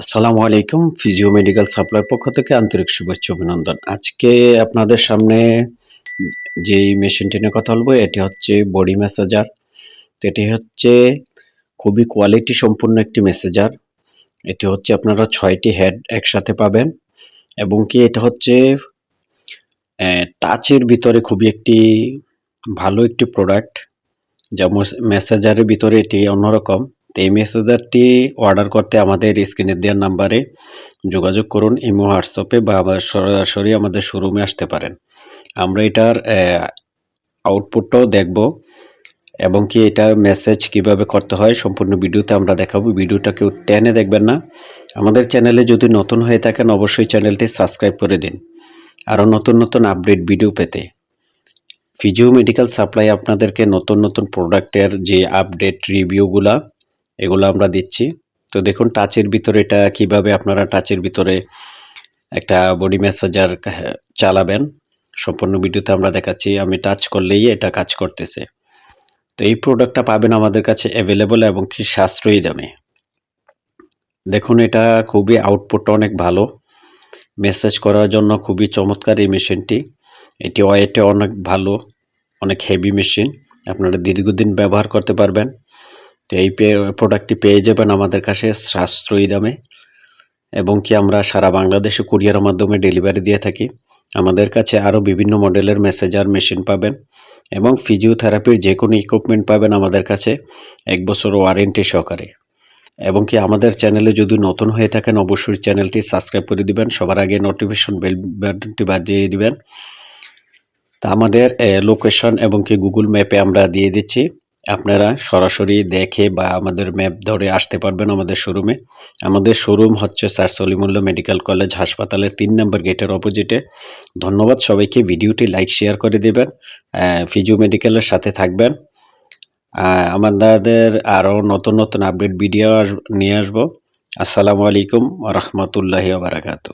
আসসালামু আলাইকুম physio medical supply পক্ষ থেকে আন্তরিক শুভেচ্ছা অভিনন্দন। আজকে আপনাদের সামনে যেই মেশিনটি নিয়ে কথা বলব, এটি হচ্ছে বডি ম্যাসাজার এটি হচ্ছে খুবই কোয়ালিটি সম্পূর্ণ একটি মেসেজার এটি হচ্ছে আপনারা ছয়টি হেড একসাথে পাবেন এবং কি এটা হচ্ছে টাচের ভিতরে খুবই একটি ভালো একটি প্রোডাক্ট যা মেসেজারের ভিতরে এটি অন্যরকম। তো এই মেসেজারটি অর্ডার করতে আমাদের স্ক্রিনে দেওয়ার নাম্বারে যোগাযোগ করুন, ইমো, হোয়াটসঅ্যাপে বা সরাসরি আমাদের শোরুমে আসতে পারেন। আমরা এটার আউটপুটটাও দেখব এবং কি এটা মেসেজ কীভাবে করতে হয় সম্পূর্ণ ভিডিওতে আমরা দেখাবো। ভিডিওটা কেউ টেনে দেখবেন না। আমাদের চ্যানেলে যদি নতুন হয়ে থাকেন অবশ্যই চ্যানেলটি সাবস্ক্রাইব করে দিন। আরও নতুন নতুন আপডেট ভিডিও পেতে। ফিজিও মেডিকেল সাপ্লাই আপনাদেরকে নতুন নতুন প্রোডাক্টের যে আপডেট রিভিউগুলা এগুলো আমরা দিচ্ছি। তো দেখুন টাচের ভিতরে এটা কীভাবে আপনারা টাচের ভিতরে একটা বডি ম্যাসাজার চালাবেন, সম্পূর্ণ ভিডিওতে আমরা দেখাচ্ছি। আমি টাচ করলেই এটা কাজ করতেছে। তো এই প্রোডাক্টটা পাবেন আমাদের কাছে অ্যাভেলেবল এবং কি সাশ্রয়ী দামে। দেখুন, এটা খুবই আউটপুটটা অনেক ভালো। মেসেজ করার জন্য খুবই চমৎকার এই মেশিনটি। এটি ওয়েটে অনেক ভালো, অনেক হেভি মেশিন আপনারা দীর্ঘদিন ব্যবহার করতে পারবেন। তো এই প্রোডাক্টটি পেয়ে যাবেন আমাদের কাছে সাশ্রয়ী দামে এবং কি আমরা সারা বাংলাদেশে কুরিয়ারের মাধ্যমে ডেলিভারি দিয়ে থাকি। আমাদের কাছে আরও বিভিন্ন মডেলের মেসেজার মেশিন পাবেন এবং ফিজিওথেরাপির যে কোনো ইকুইপমেন্ট পাবেন আমাদের কাছে এক বছর ওয়ারেন্টি সহকারে। এবং কি আমাদের চ্যানেলে যদি নতুন হয়ে থাকেন, অবশ্যই চ্যানেলটি সাবস্ক্রাইব করে দিবেন, সবার আগে নোটিফিকেশন বেল বাটনটি বাজিয়ে দিবেন। তা আমাদের লোকেশন এবং কি গুগল ম্যাপে আমরা দিয়ে দিচ্ছি। আপনারা সরাসরি দেখে বা আমাদের ম্যাপ ধরে আসতে পারবেন আমাদের শোরুমে। আমাদের শোরুম হচ্ছে স্যার সলিমুল্লা মেডিকেল কলেজ হাসপাতালের তিন নম্বর গেটের অপোজিটে। ধন্যবাদ সবাইকে, ভিডিওটি লাইক, শেয়ার করে দেবেন ফিজিও মেডিকেলের সাথে থাকবেন। আমাদের আরও নতুন নতুন আপডেট ভিডিও নিয়ে আসব। আসসালামু আলাইকুম রহমতুল্লাহ বারাকাতু